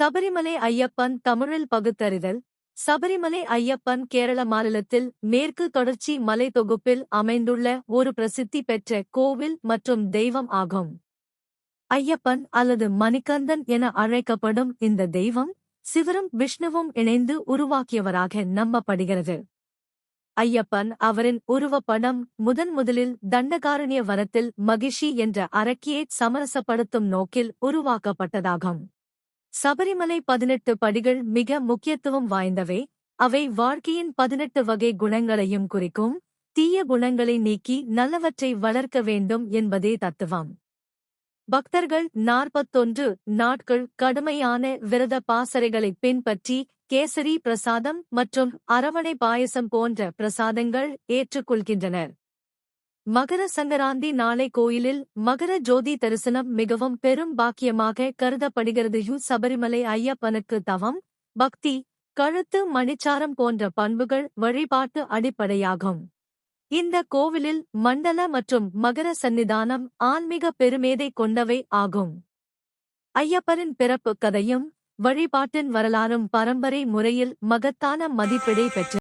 சபரிமலை ஐயப்பன் தமிழில் பகுத்தறிதல். சபரிமலை ஐயப்பன் கேரள மாநிலத்தில் மேற்கு தொடர்ச்சி மலை தொகுப்பில் அமைந்துள்ள ஒரு பிரசித்தி பெற்ற கோவில் மற்றும் தெய்வம் ஆகும். ஐயப்பன் அல்லது மணிகந்தன் என அழைக்கப்படும் இந்த தெய்வம் சிவரும் விஷ்ணுவும் இணைந்து உருவாக்கியவராக நம்பப்படுகிறது. ஐயப்பன் அவரின் உருவப்படம் முதன் முதலில் தண்டகாரண்ய வனத்தில் மகிஷி என்ற அரக்கியை சமரசப்படுத்தும் நோக்கில் உருவாக்கப்பட்டதாகும். சபரிமலை பதினெட்டு படிகள் மிக முக்கியத்துவம் வாய்ந்தவை. அவை வாழ்க்கையின் பதினெட்டு வகை குணங்களையும் குறிக்கும். தீய குணங்களை நீக்கி நல்லவற்றை வளர்க்க வேண்டும் என்பதே தத்துவம். பக்தர்கள் நாற்பத்தொன்று நாட்கள் கடுமையான விரத பாசறைகளை பின்பற்றி கேசரி பிரசாதம் மற்றும் அரவணை பாயசம் போன்ற பிரசாதங்கள் ஏற்றுக்கொள்கின்றனர். மகர சங்கராந்தி நாளை கோயிலில் மகர ஜோதி தரிசனம் மிகவும் பெரும் பாக்கியமாக கருதப்படுகிறது யு சபரிமலை ஐயப்பனுக்கு தவம் பக்தி கழுத்து மணிச்சாரம் போன்ற பண்புகள் வழிபாட்டு அடிப்படையாகும். இந்த கோவிலில் மண்டல மற்றும் மகர சந்நிதானம் ஆன்மீக பெருமேதை கொண்டவை ஆகும். ஐயப்பரின் பிறப்பு கதையும் வழிபாட்டின் வரலாறும் பரம்பரை முறையில் மகத்தான மதிப்பிடை பெற்ற